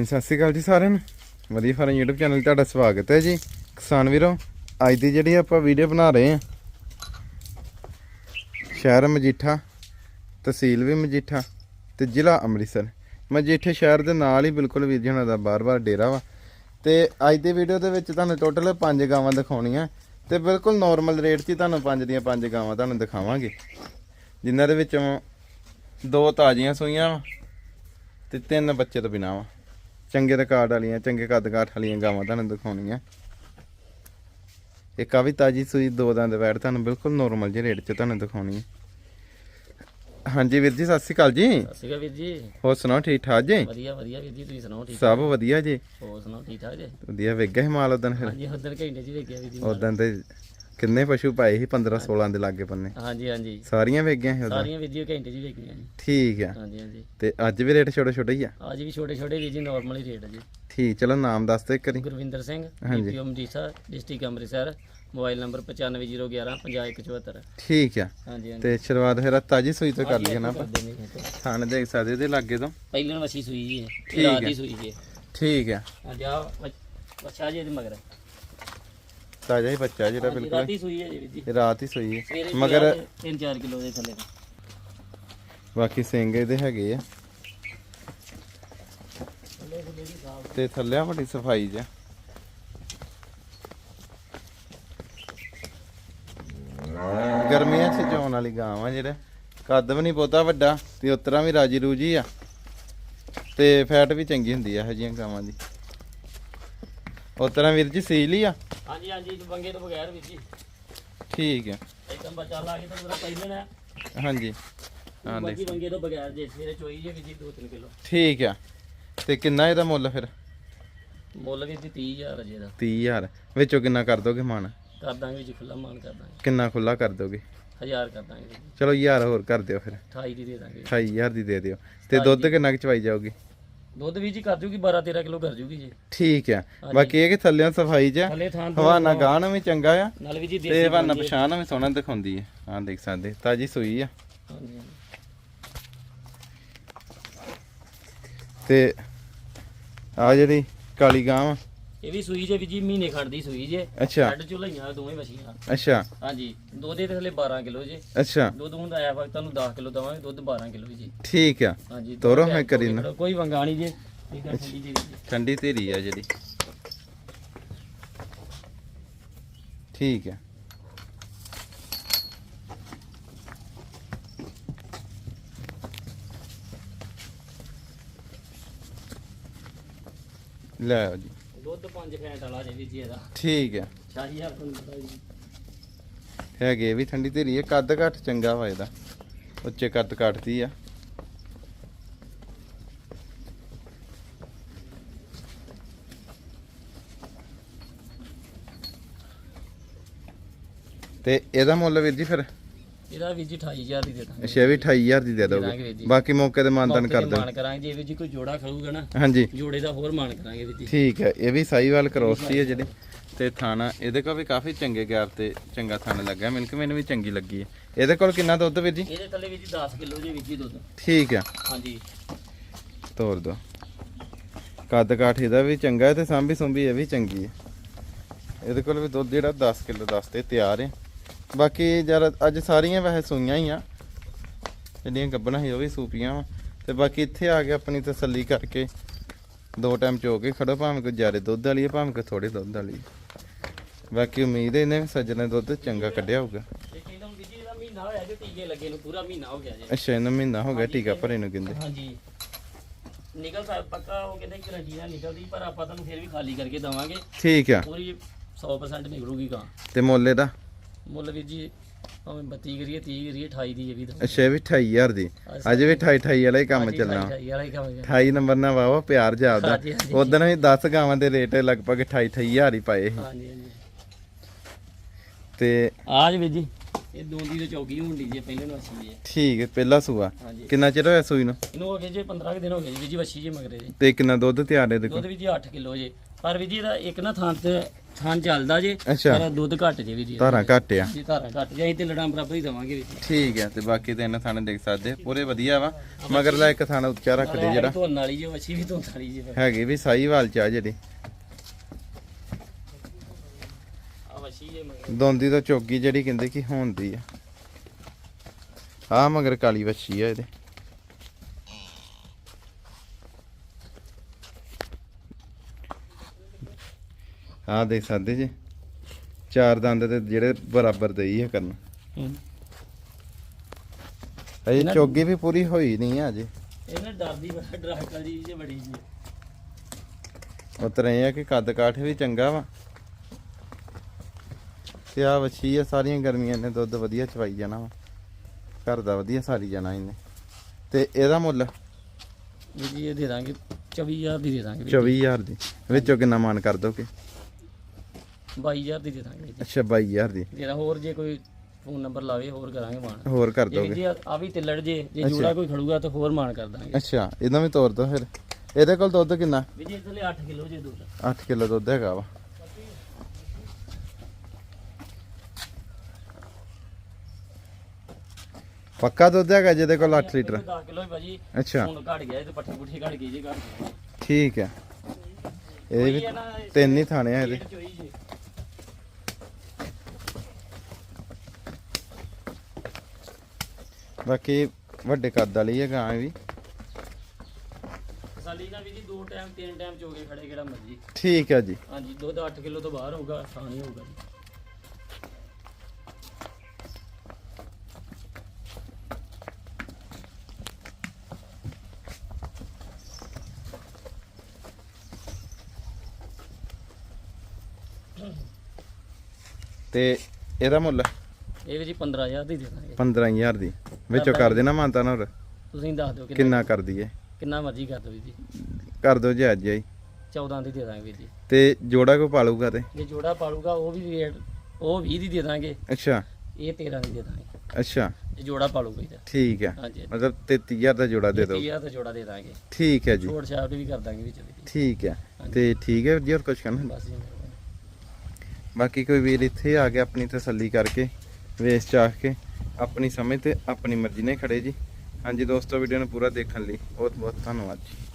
ਹਾਂਜੀ, ਸਤਿ ਸ਼੍ਰੀ ਅਕਾਲ ਜੀ ਸਾਰਿਆਂ ਨੂੰ। ਵਧੀਆ ਫਾਰਮ YouTube ਚੈਨਲ 'ਤੇ ਤੁਹਾਡਾ ਸਵਾਗਤ ਹੈ ਜੀ। ਕਿਸਾਨ ਵੀਰੋ ਅੱਜ ਦੀ ਜਿਹੜੀ ਆਪਾਂ ਵੀਡੀਓ ਬਣਾ ਰਹੇ ਹਾਂ ਸ਼ਹਿਰ ਮਜੀਠਾ ਤਹਿਸੀਲ ਵੀ ਮਜੀਠਾ ਤੇ ਜ਼ਿਲ੍ਹਾ ਅੰਮ੍ਰਿਤਸਰ। ਮਜੀਠੇ ਸ਼ਹਿਰ ਦੇ ਨਾਲ ਹੀ ਬਿਲਕੁਲ ਵੀਰ ਜੀ ਹੁਣਾਂ ਦਾ ਬਾਰ-ਬਾਰ ਡੇਰਾ ਵਾ। ਤੇ ਅੱਜ ਦੀ ਵੀਡੀਓ ਦੇ ਵਿੱਚ ਤੁਹਾਨੂੰ ਟੋਟਲ ਪੰਜ ਗਾਵਾਂ ਦਿਖਾਉਣੀਆਂ ਤੇ ਬਿਲਕੁਲ ਨਾਰਮਲ ਰੇਟ 'ਚ ਹੀ ਤੁਹਾਨੂੰ ਪੰਜ ਦੀਆਂ ਪੰਜ ਗਾਵਾਂ ਤੁਹਾਨੂੰ ਦਿਖਾਵਾਂਗੇ। ਜਿਨ੍ਹਾਂ ਦੇ ਵਿੱਚੋਂ ਦੋ ਤਾਜ਼ੀਆਂ ਸੂਈਆਂ ਵਾ ਤੇ ਤਿੰਨ ਬੱਚੇ ਤੋਂ ਬਿਨਾਂ ਵਾ। ਚੰਗੇ ਰਿਕਾਰਡ ਵਾਲੀਆਂ ਚੰਗੇ ਕੱਦ ਕਾਠ ਵਾਲੀਆਂ ਗਾਵਾਂ ਤੁਹਾਨੂੰ ਦਿਖਾਉਣੀਆਂ। ਇੱਕ ਆ ਵੀ ਤਾਜੀ ਸੂਈ ਦੋ ਦੰਦ ਵੈੜ ਤੁਹਾਨੂੰ ਬਿਲਕੁਲ ਨੋਰਮਲ ਜਿਹੇ ਰੇਟ 'ਚ ਤੁਹਾਨੂੰ ਦਿਖਾਉਣੀ ਹੈ ਹਾਂਜੀ ਵੀਰ ਜੀ ਸਤਿ ਸ਼੍ਰੀ ਅਕਾਲ ਜੀ। ਸਤਿ ਸ਼੍ਰੀ ਅਕਾਲ ਵੀਰ ਜੀ। ਹੋਰ ਸੁਣਾਓ ਠੀਕ ਠਾਕ ਜੀ? ਵਧੀਆ ਵਧੀਆ ਵੀਰ ਜੀ ਤੁਸੀਂ ਸੁਣਾਓ ਠੀਕ ਸਭ ਵਧੀਆ ਜੀ। ਹੋਰ ਸੁਣਾਓ ਠੀਕ ਠਾਕ ਜੀ? ਵਧੀਆ ਵੇਗਾ ਹਿਮਾਲ ਉਦਨ ਫਿਰ? ਹਾਂਜੀ ਉਧਰ ਘੰਟੇ ਜੀ ਵੇਖਿਆ ਵੀਰ ਜੀ ਉਦਨ ਤੇ ਕਿੰਨੇ ਪਸ਼ੂ ਪਾਏ ਸੀ 15 16 ਦੇ ਲਾਗੇ ਪੰਨੇ? ਹਾਂਜੀ ਹਾਂਜੀ। ਸਾਰੀਆਂ ਵੇਗੀਆਂ ਸੀ ਉਦੋਂ ਸਾਰੀਆਂ ਜੀ ਘੰਟੇ ਜੀ ਵੇਖੀਆਂ ਜੀ। ਠੀਕ ਆ। ਹਾਂਜੀ ਹਾਂਜੀ। ਤੇ ਅੱਜ ਵੀ ਰੇਟ ਛੋਟੇ ਛੋਟੇ ਹੀ ਆ? ਅੱਜ ਵੀ ਛੋਟੇ ਛੋਟੇ ਵੀਰ ਜੀ ਨਾਰਮਲ ਹੀ ਰੇਟ ਹੈ ਜੀ। ਠੀਕ ਚਲੋ ਨਾਮ ਦੱਸ ਦਿਓ ਇੱਕ ਵਾਰੀ। Gurvinder Singh. DPO Majitha district Amritsar mobile number 95011 50174 ਠੀਕ ਆ। ਹਾਂਜੀ ਹਾਂਜੀ। ਤੇ ਸ਼ੁਰੂਆਤ ਫਿਰ ਤਾਜੀ ਸੂਈ ਤੋਂ ਕਰ ਲਈਏ ਨਾ ਆਪਾਂ। ਥਣ ਦੇਖ ਸਕਦੇ ਇਹਦੇ ਲਾਗੇ ਤੋਂ। ਪਹਿਲਾਂ ਵਸੀ ਸੂਈ ਜੀ ਇਹ ਰਾਤ ਹੈ। ਦੀ ਸੂਈ ਜੀ ਠੀਕ ਆ। ਹਾਂਜੀ ਆ ਬੱਚਾ ਜੀ ਇਹਦੇ ਮਗਰ। ਤਾਜ਼ਾ ਹੀ ਬੱਚਾ ਜਿਹੜਾ ਬਿਲਕੁਲ। ਰਾਤੀ ਸੂਈ ਹੈ ਜੀ ਵੀਰ ਜੀ। ਇਹ ਰਾਤ ਹੀ ਸੂਈ ਹੈ। ਸਵੇਰੇ ਮਗਰ 3-4 ਕਿਲੋ ਦੇ ਥੱਲੇ। ਬਾਕੀ ਸਿੰਘ ਇਹਦੇ ਹੈਗੇ ਆ। ਤੇ ਥੱਲੇ ਬੜੀ ਸਫ਼ਾਈ ਜਿਹਾ। ਗਰਮੀਆਂ 'ਚ ਚੋਣ ਵਾਲੀ ਗਾਂ ਆ ਜਿਹੜਾ। ਕੱਦ ਵੀ ਨਹੀਂ ਬਹੁਤਾ ਵੱਡਾ ਤੇ ਉਤਰਾ ਵੀ ਰਾਜੀ ਰੂਜੀ ਆ। ਤੇ ਫੈਟ ਵੀ ਚੰਗੀ ਹੁੰਦੀ ਆ ਇਹੋ ਜਿਹੀਆਂ ਗਾਵਾਂ ਦੀ। ਉਤਰਾ ਵੀਰ ਜੀ ਸੀਲ ਹੀ ਆ? ਹਾਂਜੀ ਹਾਂਜੀ ਬੰਗੇ ਤੋਂ ਬਗੈਰ ਵੀਰ ਜੀ। ਠੀਕ ਆ। ਇੱਕਦਮ ਬੱਚਾ ਲਾ ਕੇ ਤਾਂ ਪੂਰਾ ਪਹਿਲੇ ਨਾ ਹਾਂਜੀ। ਹਾਂ ਦੇਖ ਬੰਗੇ ਤੋਂ ਬਗੈਰ ਜੇ ਸਵੇਰੇ ਚੋਈ ਜੇ ਵੀਰ ਜੀ 2-3 ਕਿਲੋ। ਠੀਕ ਆ। ਤੇ ਕਿੰਨਾ ਇਹਦਾ ਮੁੱਲ ਫਿਰ? ਮੁੱਲ ਵੀ ਦੀ 30000 ਅਜੇ ਦਾ 30000 ਵਿੱਚੋਂ ਕਿੰਨਾ ਕਰ ਦੋਗੇ ਮਾਨ? ਕਰ ਦਾਂਗੇ ਜੀ ਖੁੱਲਾ ਮਾਨ ਕਰ ਦਾਂਗੇ। ਕਿੰਨਾ ਖੁੱਲਾ ਕਰ ਦੋਗੇ? 1000 ਕਰ ਦਾਂਗੇ ਜੀ। ਚਲੋ 1000 ਹੋਰ ਕਰ ਦਿਓ ਫਿਰ। 28 ਦੀ ਦੇ ਦਾਂਗੇ। 28000 ਦੀ ਦੇ ਦਿਓ। ਤੇ ਦੁੱਧ ਕਿੰਨਾ ਕੁ ਚਵਾਈ ਜਾਊਗੀ? ਦੁੱਧ ਵੀ ਜੀ ਕਰ ਜੂਗੀ 12-13 ਕਿਲੋ ਕਰ ਜੂਗੀ ਜੀ। ਠੀਕ ਆ ਬਾਕੀ ਇਹ ਕਿ ਥੱਲਿਆਂ ਸਫ਼ਾਈ ਚ ਆ। ਥੱਲੇ ਥਾਂ ਗਾਣ ਵੀ ਚੰਗਾ ਆ। ਨਾਲ ਵੀ ਜੀ ਤੇ ਦੇਸੀ ਹਵਾਨਾ ਪਛਾਣ ਵੀ ਸੋਹਣਾ ਦਿਖਾਉਂਦੀ ਹੈ ਹਾਂ ਦੇਖ ਸਕਦੇ ਤਾਜੀ ਸੂਈ ਆ। ਤੇ ਆ ਜਿਹੜੀ ਕਾਲੀ ਗਾਂ ਇਹ ਵੀ ਸੂਈ ਜੇ ਵੀ ਜੀ ਮਹੀਨੇ ਖੰਡ ਦੀ ਸੂਈ ਜੇ। ਅੱਛਾ। ਛੱਡ ਚੁਲਾਈਆਂ ਦੋਵੇਂ ਵਸੀਆਂ। ਅੱਛਾ। ਹਾਂਜੀ ਦੁੱਧ ਦੇ ਥੱਲੇ 12 ਕਿਲੋ ਜੇ। ਅੱਛਾ। ਦੁੱਧ ਹੁੰਦਾ ਆਇਆ ਵਕਤ ਤੁਹਾਨੂੰ 10 ਕਿਲੋ ਦਵਾਂਗੇ ਦੁੱਧ 12 ਕਿਲੋ ਜੀ। ਠੀਕ ਆ। ਹਾਂਜੀ ਤੋਰੋ ਮੈਂ ਕਰੀ ਦੋ ਨਾ। ਕੋਈ ਵੰਗਾ ਨਹੀਂ ਜੇ ਠੀਕ ਆ ਠੰਡੀ ਜੀ। ਠੰਡੀ ਧੀਰੀ ਆ ਜਿਹੜੀ। ਠੀਕ ਆ। ਲੈ ਆਓ ਜੀ। ਦੁੱਧ 5 ਫੈਂਟ ਵਾਲਾ ਜੇ ਵੀ ਜੀ ਇਹਦਾ। ਠੀਕ ਆ ਸ਼ਾਹੀ ਹਰ ਤੁਹਾਨੂੰ ਪਤਾ ਜੀ। ਹੈਗੇ ਵੀ ਠੰਡੀ ਧੀਰੀ ਹੈ ਕੱਦ ਘੱਟ ਚੰਗਾ ਵਾ ਇਹਦਾ। ਉੱਚੇ ਕੱਦ ਕੱਟਦੀ ਆ। ਤੇ ਇਹਦਾ ਮੁੱਲ ਵੀਰ ਜੀ ਫਿਰ? ਇਹਦਾ ਵੀ ਜੀ 28000 ਦੀ ਦੇ ਦਾਂਗੇ। ਅੱਛਾ ਇਹ ਵੀ 28000 ਦੀ ਦੇ ਦਾਂਗੇ। ਦੋਗੇ ਵੀਰ ਜੀ। ਬਾਕੀ ਮੌਕੇ ਤੇ ਮਾਨਤਨ ਕਰ ਦਿਓ ਮਾਨ ਕਰਾਂਗੇ ਜੇ ਵੀ ਜੀ ਕੋਈ ਜੋੜਾ ਖੜੂਗਾ ਨਾ ਹਾਂਜੀ। ਜੋੜੇ ਦਾ ਹੋਰ ਮਾਨ ਕਰਾਂਗੇ ਵੀ ਜੀ। ਠੀਕ ਹੈ ਇਹ ਵੀ ਸਾਈਵਾਲ ਕ੍ਰੋਸ ਹੈ ਜਿਹੜੀ। ਤੇ ਥਾਣਾ ਇਹਦੇ ਕੋਲ ਵੀ ਕਾਫੀ ਚੰਗੇ ਗੈਪ ਤੇ ਚੰਗਾ ਥਾਣਾ ਲੱਗਾ ਮਿਲਕ ਮੈਨੂੰ ਵੀ ਚੰਗੀ ਲੱਗੀ ਹੈ। ਇਹਦੇ ਕੋਲ ਕਿੰਨਾ ਦੁੱਧ ਵੀਰ ਜੀ? ਇਹਦੇ ਥੱਲੇ ਵੀ ਜੀ 10 ਕਿਲੋ ਜੇ ਵੀ ਜੀ ਦੁੱਧ। ਠੀਕ ਆ ਹਾਂਜੀ। ਤੋਰ ਦੋ। ਕੱਦ ਕਾਠ ਇਹਦਾ ਵੀ ਚੰਗਾ ਹੈ ਤੇ ਸਾਂਭੀ ਸੁੰਭੀ ਇਹ ਵੀ ਚੰਗੀ ਹੈ। ਇਹਦੇ ਕੋਲ ਵੀ ਦੁੱਧ ਜਿਹੜਾ 10 ਕਿਲੋ 10 ਤੇ ਤਿਆਰ ਹੈ। ਬਾਕੀ ਜਰ ਅੱਜ ਸਾਰੀਆਂ ਵੈਸੇ ਸੂਈਆਂ ਹੀ ਆ। ਜਿਹੜੀਆਂ ਗੱਬਣਾ ਸੀ ਉਹ ਵੀ ਸੂਪੀਆਂ ਵਾ। ਤੇ ਬਾਕੀ ਇੱਥੇ ਆ ਕੇ ਆਪਣੀ ਤਸੱਲੀ ਕਰਕੇ ਦੋ ਟਾਈਮ ਚੋ ਕੇ ਖੜੋ ਭਾਵੇਂ ਕੋਈ ਜ਼ਿਆਦਾ ਦੁੱਧ ਵਾਲੀ ਹੈ ਭਾਵੇਂ ਕੋਈ ਥੋੜੀ ਦੁੱਧ ਵਾਲੀ। ਬਾਕੀ ਉਮੀਦ ਹੈ ਇਹਨੇ ਸੱਜਣੇ ਦੁੱਧ ਚੰਗਾ ਕੱਢਿਆ ਹੋਊਗਾ। ਤੇ ਕਹਿੰਦਾ ਵੀ ਜੀ ਇਹਦਾ ਮਹੀਨਾ ਹੋਇਆ ਜੇ ਟੀਕੇ ਲੱਗੇ ਨੂੰ ਪੂਰਾ ਮਹੀਨਾ ਹੋ ਗਿਆ ਜੇ ਅੱਛਾ ਇਹਨਾਂ ਮਹੀਨਾ ਹੋ ਗਿਆ ਟੀਕਾ ਭਰੇ ਨੂੰ ਕਹਿੰਦੇ। ਹਾਂਜੀ। ਨਿਕਲ ਸਾ ਪੱਕਾ ਉਹ ਕਹਿੰਦੇ ਗਰੰਟੀ ਨਾਲ ਨਿਕਲਦੀ ਪਰ ਆਪਾਂ ਤੁਹਾਨੂੰ ਫਿਰ ਵੀ ਖਾਲੀ ਕਰਕੇ ਦਵਾਂਗੇ। ਠੀਕ ਆ। ਪੂਰੀ 100% ਨਿਕਲੂਗੀ ਕਾਂ ਤੇ ਮੁੱਲ ਇਹਦਾ? ਮੁੱਲ ਵੀ ਜੀ ਭਾਵੇਂ 32 ਕਰੀਏ 30 ਕਰੀਏ 28 ਦੀ ਇਹ ਵੀ ਦਵਾਂਗੇ ਅੱਛਾ ਇਹ ਵੀ 28000 ਦੀ। ਅੱਜ ਵੀ 28 28 ਵਾਲਾ ਹੀ ਕੰਮ ਚੱਲਣਾ। 28 ਵਾਲਾ ਹੀ ਕੰਮ ਹੈ 28 ਨੰਬਰ ਨਾਲ ਵਾਵਾ ਪਿਆਰ ਜਾਪਦਾ। ਹਾਂਜੀ, ਹਾਂਜੀ। ਉਦੋਂ ਵੀ 10 ਗਾਵਾਂ ਦੇ ਰੇਟ ਲਗਭਗ 28 28000 ਹੀ ਪਾਏ ਸੀ। ਹਾਂਜੀ ਹਾਂਜੀ। ਤੇ ਆਜ ਵੀ ਜੀ। ਇਹ ਦੋਂਦੀ ਤੋਂ ਚੌਕੀ ਹੁੰਦੀ ਜੇ ਪਹਿਲੇ ਨੂੰ ਅਸੀਂ ਜੀ ਠੀਕ ਹੈ ਪਹਿਲਾ ਸੂਆ। ਹਾਂਜੀ। ਕਿੰਨਾ ਚਿਰ ਹੋਇਆ ਸੂਈ ਨੂੰ? ਇਹਨੂੰ ਹੋ ਗਏ ਜੇ 15 ਕੁ ਦਿਨ ਹੋ ਗਏ ਜੀ ਵੀ ਜੀ ਵੱਛੀ ਜੇ ਮਗਰੇ ਜੀ। ਤੇ ਕਿੰਨਾ ਦੁੱਧ ਤਿਆਰ ਹੈ ਦੇਖੋ। ਦੁੱਧ ਵੀ ਜੀ 8 ਕਿਲੋ ਜੇ। ਪਰ ਵੀ ਜੀ ਇਹਦਾ ਇੱਕ ਨਾ ਥਾਂ ਤੇ ਥਾਂ ਚੱਲਦਾ ਜੇ ਅੱਛਾ। ਪਰ ਦੁੱਧ ਘੱਟ ਜੇ ਵੀ ਜੀ। ਧਾਰਾਂ ਘੱਟ ਆ। ਜੀ ਧਾਰਾਂ ਘੱਟ ਜੇ ਅਸੀਂ ਤੇ ਲੜਾਂ ਬਰਾਬਰ ਹੀ ਦਵਾਂਗੇ ਵੀ ਠੀਕ ਹੈ ਤੇ ਬਾਕੀ ਤੇ ਇਹਨਾਂ ਥਾਣੇ ਦੇਖ ਸਕਦੇ ਪੂਰੇ ਵਧੀਆ ਵਾ। ਮਗਰਲਾ ਇੱਕ ਥਾਣਾ ਉੱਚਾ ਰੱਖਦੇ ਜਿਹੜਾ। ਧੋਣ ਵਾਲੀ ਜੇ ਵੱਛੀ ਵੀ ਧੋਣ ਵਾਲੀ ਜੇ। ਹੈਗੀ ਵੀ ਸਾਈਵਾਲ ਚ ਆ ਜਿਹੜੀ। ਆ ਜੇ ਮਗਰ। ਦੋਂਦੀ ਤੋਂ ਚੋਗੀ ਜਿਹੜੀ ਕਹਿੰਦੇ ਕਿ ਹੁੰਦੀ ਆ। ਆ ਮਗਰ ਕਾਲੀ ਵੱਛੀ ਆ ਇਹਦੇ। ਆ ਦੇਖ ਸਕਦੇ ਜੀ। ਚਾਰ ਦੰਦ ਤੇ ਜਿਹੜੇ ਬਰਾਬਰ ਦਈ ਆ ਕਰਨ। ਹੂੰ। ਅਜੇ ਚੋਗੀ ਵੀ ਪੂਰੀ ਹੋਈ ਨਹੀਂ ਆ ਅਜੇ। ਇਹ ਨਾ ਡਰਦੀ ਬੜਾ ਡਰਾਕਲ ਜੀ ਜੇ ਬੜੀ ਜੀ ਉਤਰੇ ਆ ਕਿ ਕੱਦ ਕਾਠ ਵੀ ਚੰਗਾ ਵਾ। ਤੇ ਆ ਵੱਛੀ ਆ ਸਾਰੀਆਂ ਗਰਮੀਆਂ ਨੇ ਦੁੱਧ ਵਧੀਆ ਚਵਾਈ ਜਾਣਾ ਵਾ। ਘਰ ਦਾ ਵਧੀਆ ਸਾਰੀ ਜਾਣਾ ਇਹਨੇ। ਤੇ ਇਹਦਾ ਮੁੱਲ? ਵੀ ਜੀ ਇਹ ਦੇ ਦਾਂਗੇ 24000 ਦੀ ਦੇ ਦਾਂਗੇ 24000 ਦੀ। ਵਿੱਚੋਂ ਕਿੰਨਾ ਮਾਨ ਕਰ ਦੋਗੇ? 22000 ਦੀ ਦੇ ਦਾਂਗੇ ਜੀ। ਅੱਛਾ 22000 ਦੀ। ਜਿਹੜਾ ਹੋਰ ਜੇ ਕੋਈ ਫੋਨ ਨੰਬਰ ਲਾਵੇ ਹੋਰ ਕਰਾਂਗੇ ਮਾਨ ਹੋਰ ਕਰ ਜੇ ਦੋਗੇ। ਜੀ ਆ ਵੀ ਤਿੱਲੜ ਜੇ ਜੇ। ਜੂੜਾ ਕੋਈ ਖੜੂਗਾ ਤਾਂ ਹੋਰ ਮਾਨ ਕਰ ਦਾਂਗੇ। ਅੱਛਾ ਇਹਦਾ ਵੀ ਤੋਰ ਦੋ ਫਿਰ। ਇਹਦੇ ਕੋਲ ਦੁੱਧ ਕਿੰਨਾ? ਵੀ ਜੀ ਇਥਲੇ 8 ਕਿਲੋ ਜੇ ਦੁੱਧ। 8 ਕਿਲੋ ਦੁੱਧ ਹੈਗਾ ਵਾ। ਪੱਕਾ ਦੁੱਧ ਹੈਗਾ ਜਿਹਦੇ ਕੋਲ 8 ਲੀਟਰ? 10 ਕਿਲੋ ਹੀ ਭਾਜੀ ਅੱਛਾ। ਹੁਣ ਘਟ ਗਿਆ ਇਹ ਤੇ ਪੱਠੀ ਪੁੱਠੀ ਘਟ ਗਈ ਜੀ ਘਟ ਠੀਕ ਹੈ। ਇਹ ਵੀ ਤਿੰਨ ਹੀ ਥਾਣੇ ਆ ਇਹਦੇ ਪੇਟ ਚੋਈ ਜੀ। ਬਾਕੀ ਵੱਡੇ ਕੱਦ ਵਾਲੀ ਹੈ ਗਾਂ ਵੀ। ਸਾਲੀ ਨਾ ਵੀ ਜੀ ਦੋ ਟਾਈਮ ਤਿੰਨ ਟਾਈਮ ਚੋਗੇ ਖੜੇ ਕਿਹੜਾ ਮਰਜ਼ੀ। ਠੀਕ ਹੈ ਜੀ। ਹਾਂਜੀ ਦੁੱਧ 8 ਕਿਲੋ ਤੋਂ ਬਾਹਰ ਹੋਊਗਾ ਆਸਾਨ ਹੀ ਹੋਊਗਾ ਜੀ। ਤੇ ਇਹਦਾ ਮੁੱਲ? ਇਹ ਵੀ ਜੀ 15000 ਦੀ ਦੇ ਦਾਂਗੇ। 15000 ਦੀ। ਵਿੱਚੋਂ ਕਰ ਦੇਣਾ ਮਾਨਤਾ ਨਾ ਹੋਰ? ਤੁਸੀਂ ਦੱਸ ਦਿਓ ਕਿੰਨਾ ਕਿੰਨਾ ਕਰ ਦਈਏ? ਕਿੰਨਾ ਮਰਜ਼ੀ ਕਰ ਦਿਓ ਜੀ। ਕਰ ਦੋ ਜੇ ਅੱਜ ਹੀ। 14 ਦੀ ਦੇ ਦਾਂਗੇ ਵੀਰ ਜੀ। ਤੇ ਜੋੜਾ ਕੋ ਪਾਲੂਗਾ ਤੇ? ਜੇ ਜੋੜਾ ਪਾਲੂਗਾ ਉਹ ਵੀ ਰੇਟ ਉਹ 20 ਦੀ ਦੇ ਦਾਂਗੇ। ਅੱਛਾ। ਇਹ 13 ਦੀ ਦੇ ਦਾਂਗੇ। ਅੱਛਾ। ਜੇ ਜੋੜਾ ਪਾਲੂਗਾ ਇਹਦਾ ਠੀਕ ਹੈ ਹਾਂਜੀ। ਮਤਲਬ 33000 ਦਾ ਜੋੜਾ ਦੇ ਦਿਓ। 30000 ਦਾ ਜੋੜਾ ਦੇ ਦਾਂਗੇ। ਠੀਕ ਹੈ ਜੀ। ਛੋੜ ਛਾਪ ਵੀ ਕਰ ਦਾਂਗੇ ਵਿੱਚ ਵੀ ਠੀਕ ਹੈ ਤੇ ਠੀਕ ਹੈ ਜੀ ਹੋਰ ਕੁਝ ਕਹਿਣਾ? ਬਸ ਜੀ ਬਾਕੀ ਕੋਈ ਵੀਰ ਇੱਥੇ ਆ ਕੇ ਆਪਣੀ ਤਸੱਲੀ ਕਰਕੇ ਵੇਚ ਚਾਖ ਕੇ। ਆਪਣੀ ਸਮਝ ਤੇ ਆਪਣੀ ਮਰਜ਼ੀ ਨਾਲ ਖੜੇ ਜੀ। ਹਾਂਜੀ ਦੋਸਤੋ ਵੀਡੀਓ ਨੂੰ ਪੂਰਾ ਦੇਖਣ ਲਈ ਬਹੁਤ ਬਹੁਤ ਧੰਨਵਾਦ ਜੀ।